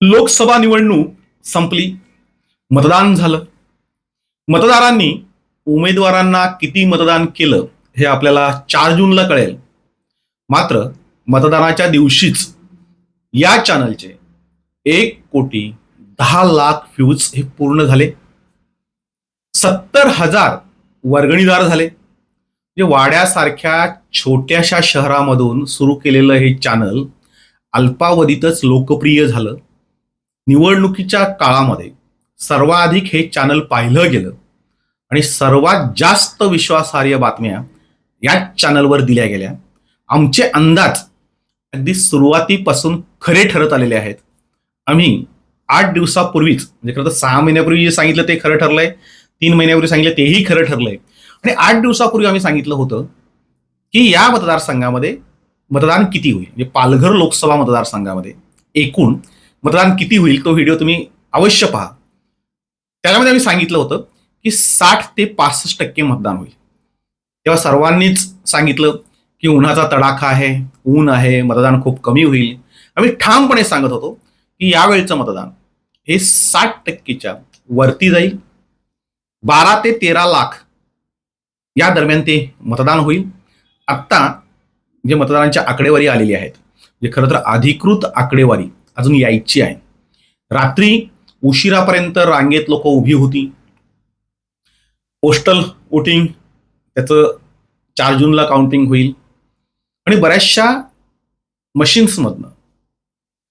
लोकसभा निवडणूक संपली. मतदान झालं. मतदारांनी उमेदवारांना किती मतदान केलं हे आपल्याला चार जूनला कळेल. मात्र मतदानाच्या दिवशीच या चॅनलचे एक कोटी दहा लाख व्ह्यूज हे पूर्ण झाले. सत्तर हजार वर्गणीदार झाले. जे वाड्यासारख्या छोट्याशा शहरामधून सुरू केलेलं हे चॅनल अल्पावधीतच लोकप्रिय झालं. निवडणुकीच्या काळामध्ये सर्वाधिक हे चॅनल पाहिलं गेलं आणि सर्वात जास्त विश्वासार्ह बातम्या याच चॅनलवर दिल्या गेल्या. आमचे अंदाज अगदी सुरुवातीपासून खरे ठरत आलेले आहेत. आम्ही आठ दिवसापूर्वीच म्हणजे खरं तर सहा महिन्यापूर्वी जे सांगितलं ते खरं ठरलंय तीन महिन्यापूर्वी सांगितलं तेही खरं ठरलंय. आणि आठ दिवसापूर्वी आम्ही सांगितलं होतं की या मतदारसंघामध्ये मतदान किती होईल? म्हणजे पालघर लोकसभा मतदारसंघामध्ये एकूण मतदान किती होईल तो व्हिडिओ तुम्ही अवश्य पहा. त्याच्यामध्ये आम्ही सांगितलं होतं की साठ ते पासष्ट टक्के मतदान होईल. तेव्हा सर्वांनीच सांगितलं की उन्हाचा तडाखा आहे ऊन आहे मतदान खूप कमी होईल. आम्ही ठामपणे सांगत होतो की यावेळचं मतदान हे साठ टक्केच्या वरती जाईल. बारा ते तेरा लाख या दरम्यान ते मतदान होईल. आत्ता जे मतदानांच्या आकडेवारी आलेली आहेत जे खरं तर अधिकृत आकडेवारी अजून यायची आहे. रात्री उशिरापर्यंत रांगेत लोक उभी होती. पोस्टल वोटिंग त्याचं चार जूनला काउंटिंग होईल. आणि बऱ्याचशा मशीन्समधनं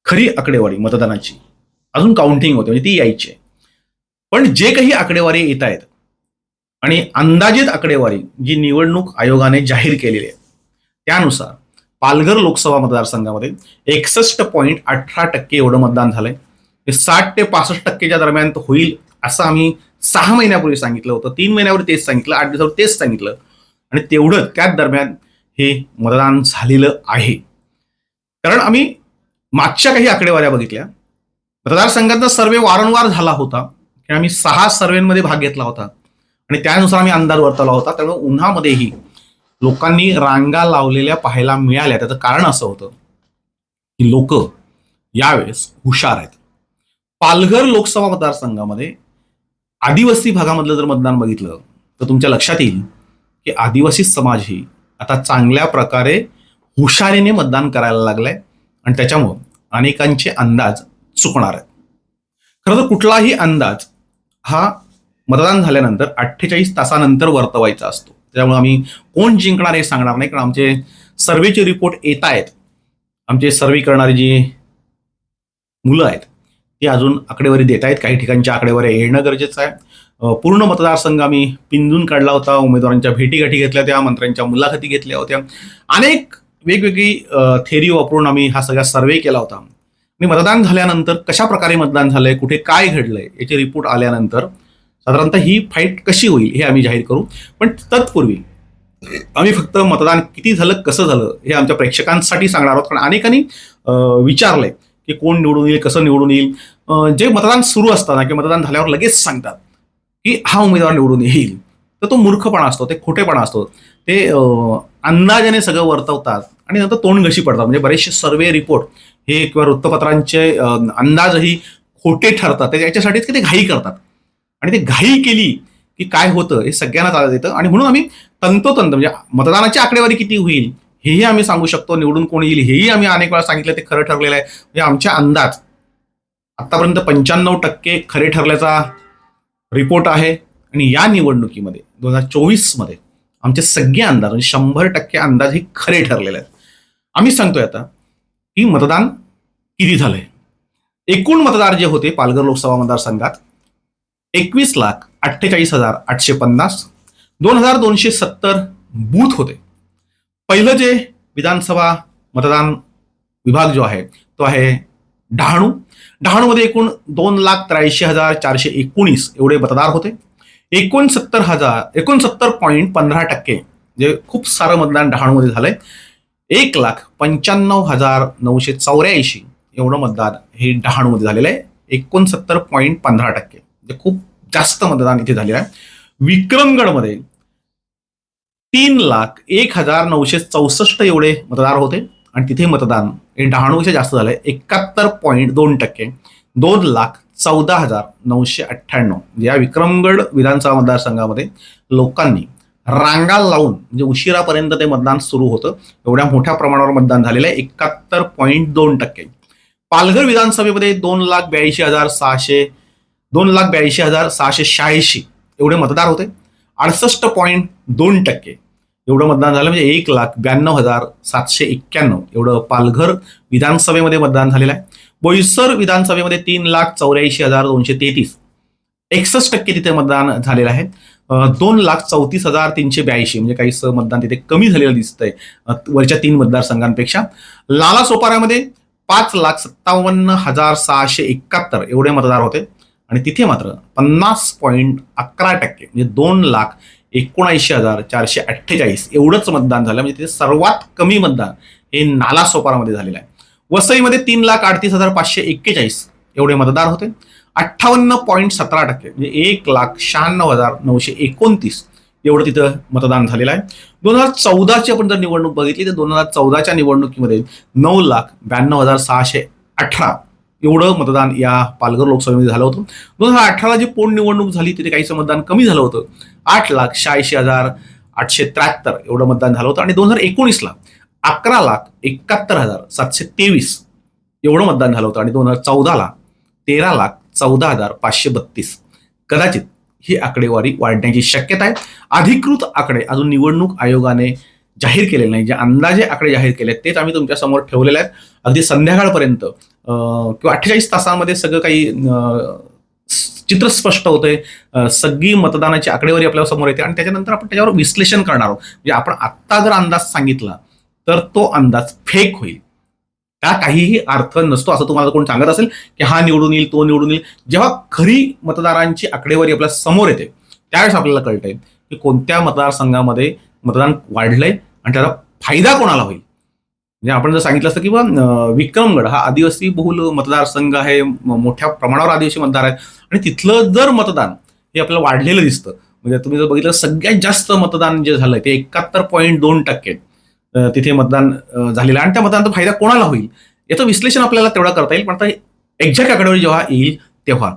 खरी आकडेवारी मतदानाची. अजून काउंटिंग होते म्हणजे ती यायची आहे. पण जे काही आकडेवारी येत आहेत आणि अंदाजित आकडेवारी जी निवडणूक आयोगाने जाहीर केलेली आहे त्यानुसार पालघर लोकसभा मतदारसंघामध्ये एकसष्ट पॉईंट अठरा टक्के एवढं मतदान झालंय. हे साठ ते पासष्ट टक्केच्या दरम्यान होईल असं आम्ही सहा महिन्यापूर्वी सांगितलं होतं. तीन महिन्यापूर्वी तेच सांगितलं आठ दिवसावर तेच सांगितलं. आणि तेवढं त्याच दरम्यान हे मतदान झालेलं आहे. कारण आम्ही मागच्या काही आकडेवाऱ्या बघितल्या. मतदारसंघाचा सर्वे वारंवार झाला होता. की आम्ही सहा सर्वेमध्ये भाग घेतला होता. आणि त्यानुसार आम्ही अंदाज वर्तवला होता. त्यामुळे उन्हामध्येही लोकांनी रांगा लावलेल्या पाहायला मिळाल्या. त्याचं कारण असं होतं की लोक यावेळेस हुशार आहेत. पालघर लोकसभा मतदारसंघामध्ये आदिवासी भागामधलं जर मतदान बघितलं तर तुमच्या लक्षात येईल की आदिवासी समाज ही आता चांगल्या प्रकारे हुशारीने मतदान करायला लागलाय आणि त्याच्यामुळं अनेकांचे अंदाज चुकणार आहेत. खरं तर कुठलाही अंदाज हा मतदान झाल्यानंतर अठ्ठेचाळीस तासानंतर वर्तवायचा असतो. त्यामुळे आम्ही कोण जिंकणार हे सांगणार नाही कारण आमचे सर्वेचे रिपोर्ट येत आहेत. आमचे सर्वे करणारी जी मुलं आहेत ती अजून आकडेवारी देत आहेत. काही ठिकाणच्या आकडेवारी येणं गरजेचं आहे. पूर्ण मतदारसंघ आम्ही पिंजून काढला होता. उमेदवारांच्या भेटीगाठी घेतल्या होत्या मंत्र्यांच्या मुलाखती घेतल्या होत्या. अनेक वेगवेगळी थेरी वापरून आम्ही हा सगळा सर्वे केला होता. आणि मतदान झाल्यानंतर कशा प्रकारे मतदान झालंय कुठे काय घडलंय याचे रिपोर्ट आल्यानंतर साधारणतः ही फाईट कशी होईल हे आम्ही जाहीर करू. पण तत्पूर्वी आम्ही फक्त मतदान किती झालं कसं झालं हे आमच्या प्रेक्षकांसाठी सांगणार आहोत. कारण अनेकांनी विचारलंय की कोण निवडून येईल कसं निवडून येईल. जे मतदान सुरू असताना किंवा मतदान झाल्यावर लगेच सांगतात की हा उमेदवार निवडून येईल. तर तो मूर्खपणा असतो ते खोटेपणा असतो. ते अंदाजाने सगळं वर्तवतात आणि नंतर तोंडघशी पडतात. म्हणजे बरेचसे सर्वे रिपोर्ट हे किंवा वृत्तपत्रांचे अंदाजही खोटे ठरतात. ते याच्यासाठीच की ते घाई करतात. आणि ते घाई केली की काय होतं हे सगळ्यांना आलं येतं आणि म्हणून आम्ही तंतोतंत म्हणजे मतदानाची आकडेवारी किती होईल हेही आम्ही सांगू शकतो. निवडून कोण येईल हेही आम्ही अनेक वेळा सांगितलं ते खरं ठरलेलं आहे. म्हणजे आमच्या अंदाज. आतापर्यंत पंच्याण्णव टक्के खरे ठरल्याचा रिपोर्ट आहे. आणि या निवडणुकीमध्ये दोन हजार चोवीसमध्ये आमचे सगळे अंदाज म्हणजे शंभर टक्के अंदाज हे खरे ठरलेले आहेत. आम्ही सांगतोय आता की मतदान किती झालंय? एकूण मतदार जे होते पालघर लोकसभा मतदारसंघात एकवीस लाख अठ्ठेचाळीस हजार आठशे पन्नास दोन हजार दोनशे सत्तर बूथ होते. पहिलं जे विधानसभा मतदान विभाग जो आहे तो आहे डहाणू. डहाणूमध्ये एकूण दोन लाख त्र्याऐंशी हजार चारशे एकोणीस एवढे मतदार होते. एकोणसत्तर हजार एकोणसत्तर पॉईंट पंधरा टक्के जे खूप सारं मतदान डहाणूमध्ये झालंय. एक लाख पंच्याण्णव हजार नऊशे चौऱ्याऐंशी एवढं मतदान हे डहाणूमध्ये झालेलं आहे. एकोणसत्तर पॉईंट पंधरा टक्के. म्हणजे खूप जास्त मतदान इथे झालेलं आहे. विक्रमगडमध्ये तीन लाख एक हजार नऊशे चौसष्ट एवढे मतदार होते. आणि तिथे मतदान हे डहाणूपेक्षा जास्त झालंय. एकाहत्तर पॉईंट दोन टक्के. दोन लाख चौदा हजार नऊशे अठ्ठ्याण्णव. या विक्रमगड विधानसभा मतदारसंघामध्ये लोकांनी रांगा लावून म्हणजे उशिरापर्यंत ते मतदान सुरू होतं. एवढ्या मोठ्या प्रमाणावर मतदान झालेलं आहे. एकाहत्तर पॉईंट दोन टक्के. पालघर विधानसभेमध्ये दोन लाख ब्याऐंशी हजार सहाशे दोन लाख ब्याऐंशी हजार सहाशे शहाऐंशी. एवढे मतदार होते. अडसष्ट पॉईंट दोन टक्के. एवढं मतदान झालं म्हणजे एक लाख ब्याण्णव हजार सातशे एक्क्याण्णव. एवढं पालघर विधानसभेमध्ये मतदान झालेलं आहे. बोईसर विधानसभेमध्ये तीन लाख चौऱ्याऐंशी हजार दोनशे तेहतीस. एकसष्ट टक्के तिथे मतदान झालेलं आहे. दोन लाख चौतीस हजार तीनशे ब्याऐंशी. म्हणजे काहीसं मतदान तिथे कमी झालेलं दिसतंय वरच्या तीन मतदारसंघांपेक्षा. लाला सोपाऱ्यामध्ये पाच लाख सत्तावन्न हजार सहाशे एकाहत्तर एवढे मतदार होते. आणि तिथे मात्र पन्नास पॉईंट अकरा टक्के म्हणजे दोन लाख एकोणऐंशी हजार चारशे अठ्ठेचाळीस एवढंच मतदान झालं. म्हणजे तिथे सर्वात कमी मतदान हे नालासोपारामध्ये झालेलं आहे. वसईमध्ये तीन लाख अडतीस हजार पाचशे एक्केचाळीस एवढे मतदार होते. अठ्ठावन्न पॉईंट सतरा टक्के म्हणजे एक लाख शहाण्णव हजार नऊशे एकोणतीस एवढं तिथं मतदान झालेलं आहे. दोन हजार चौदाची आपण जर निवडणूक बघितली तर दोन हजार चौदाच्या निवडणुकीमध्ये नऊ लाख ब्याण्णव हजार सहाशे अठरा एवढं मतदान या पालघर लोकसभेमध्ये झालं होतं. दोन हजार अठराला जी पोटनिवडणूक झाली तिथे काहीचं मतदान कमी झालं होतं. आठ लाख शहाऐंशी हजार आठशे त्र्याहत्तर एवढं मतदान झालं होतं. आणि दोन हजार एकोणीसला अकरा लाख एकाहत्तर हजार सातशे तेवीस एवढं मतदान झालं होतं. आणि दोन हजार चौदाला तेरा लाख चौदा हजार पाचशे बत्तीस. कदाचित ही आकडेवारी वाढण्याची शक्यता आहे. अधिकृत आकडे अजून निवडणूक आयोगाने जाहीर केलेले नाही. जे अंदाजे आकडे जाहीर केले आहेत तेच आम्ही तुमच्यासमोर ठेवलेले आहेत. अगदी संध्याकाळपर्यंत किंवा अठ्ठेचाळीस तासांमध्ये सगळं काही चित्र स्पष्ट होतंय. सगळी मतदानाची आकडेवारी आपल्यासमोर येते. आणि त्याच्यानंतर आपण त्याच्यावर विश्लेषण करणार आहोत. म्हणजे आपण आत्ता जर अंदाज सांगितला तर तो अंदाज फेक होईल. त्या काहीही अर्थ नसतो असं तुम्हाला कोण सांगत असेल की हा निवडून येईल तो निवडून येईल. जेव्हा खरी मतदारांची आकडेवारी आपल्यासमोर येते त्यावेळेस आपल्याला कळतंय की कोणत्या मतदारसंघामध्ये मतदान वाढलंय आणि त्याचा फायदा कोणाला होईल? म्हणजे आपण जर सांगितलं असतं की बा विक्रमगड हा आदिवासी बहुल मतदारसंघ आहे मोठ्या प्रमाणावर आदिवासी मतदार आहेत. आणि तिथलं जर मतदान हे आपल्याला वाढलेलं दिसतं म्हणजे तुम्ही जर बघितलं सगळ्यात जास्त मतदान जे झालंय ते एकाहत्तर पॉईंट दोन टक्के तिथे मतदान झालेलं आहे. आणि त्या मतदानाचा फायदा कोणाला होईल? याचं विश्लेषण आपल्याला तेवढा करता येईल पण आता एक्झॅक्ट आकडेवारी जेव्हा येईल तेव्हा.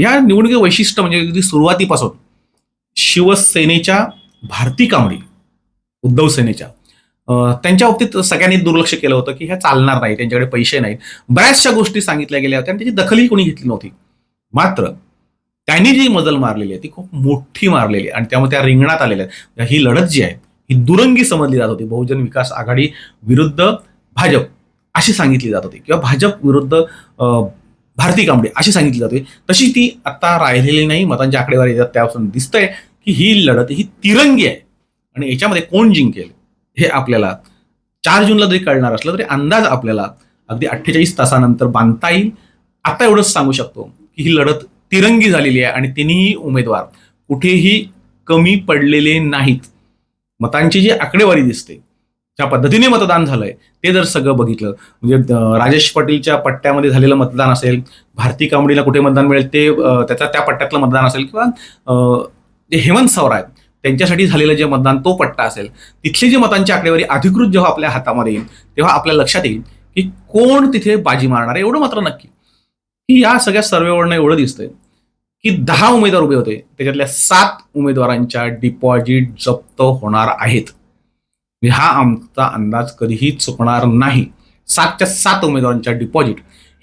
या निवडणुकीचं वैशिष्ट्य म्हणजे अगदी सुरुवातीपासून शिवसेनेच्या भारती कांबळी उद्धव सेनेच्या त्यांच्या बाबतीत सगळ्यांनी दुर्लक्ष केलं होतं की ह्या चालणार नाही त्यांच्याकडे पैसे नाहीत. बऱ्याचशा गोष्टी सांगितल्या गेल्या होत्या आणि त्याची दखलही कोणी घेतली नव्हती. मात्र त्यांनी जी मजल मारलेली आहे ती खूप मोठी मारलेली आहे आणि त्यामुळे त्या रिंगणात आलेल्या आहेत. ही लढत जी आहे ही दुरंगी समजली जात होती. बहुजन विकास आघाडी विरुद्ध भाजप अशी सांगितली जात होती किंवा भाजप विरुद्ध भारती कांबडे अशी सांगितली जाते तशी ती आता राहिलेली नाही. मतांच्या आकडेवारी येतात त्यापासून दिसतंय की ही लढत ही तिरंगी आहे. आणि याच्यामध्ये कोण जिंकेल? हे आपल्याला चार जूनला जरी कळणार असलं तरी अंदाज आपल्याला अगदी अठ्ठेचाळीस तासानंतर बांधता येईल. आता एवढंच सांगू शकतो की ही लढत तिरंगी झालेली आहे आणि तिन्ही उमेदवार कुठेही कमी पडलेले नाहीत. मतांची जी आकडेवारी दिसते ज्या पद्धतीने मतदान झालंय ते जर सगळं बघितलं म्हणजे राजेश पाटीलच्या पट्ट्यामध्ये झालेलं मतदान असेल भारती कांबडीला कुठे मतदान मिळेल ते त्याचा त्या पट्ट्यातलं मतदान असेल किंवा जे हेमंत सवरा आहेत त्यांच्यासाठी झालेलं जे मतदान तो पट्टा असेल तिथली जी मतांची आकडेवारी अधिकृत जेव्हा आपल्या हातामध्ये येईल तेव्हा आपल्या लक्षात येईल की कोण तिथे बाजी मारणार आहे एवढं मात्र नक्की. की या सगळ्या सर्वेवरनं एवढं दिसतंय की दहा उमेदवार उभे होते त्याच्यातल्या सात उमेदवारांच्या डिपॉझिट जप्त होणार आहेत. हा आमचा अंदाज कधीही चुकणार नाही. सातच्या सात उमेदवारांच्या डिपॉझिट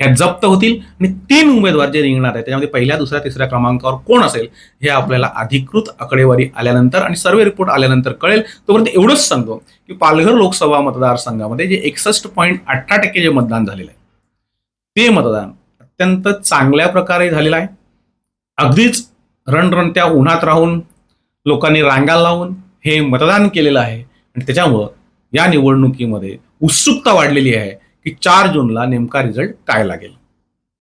ह्या जप्त होतील आणि तीन उमेदवार जे रिंगणार आहेत त्याच्यामध्ये पहिल्या दुसऱ्या तिसऱ्या क्रमांकावर कोण असेल हे आपल्याला अधिकृत आकडेवारी आल्यानंतर आणि सर्वे रिपोर्ट आल्यानंतर कळेल. तोपर्यंत एवढंच सांगतो की पालघर लोकसभा मतदारसंघामध्ये जे एकसष्ट पॉईंट अठरा टक्के जे मतदान झालेलं आहे ते मतदान अत्यंत चांगल्या प्रकारे झालेलं आहे. अगदीच रणरणत्या उन्हात राहून लोकांनी रांगा लावून हे मतदान केलेलं आहे आणि त्याच्यामुळं या निवडणुकीमध्ये उत्सुकता वाढलेली आहे. की चार जूनला नेमका रिझल्ट काय लागेल?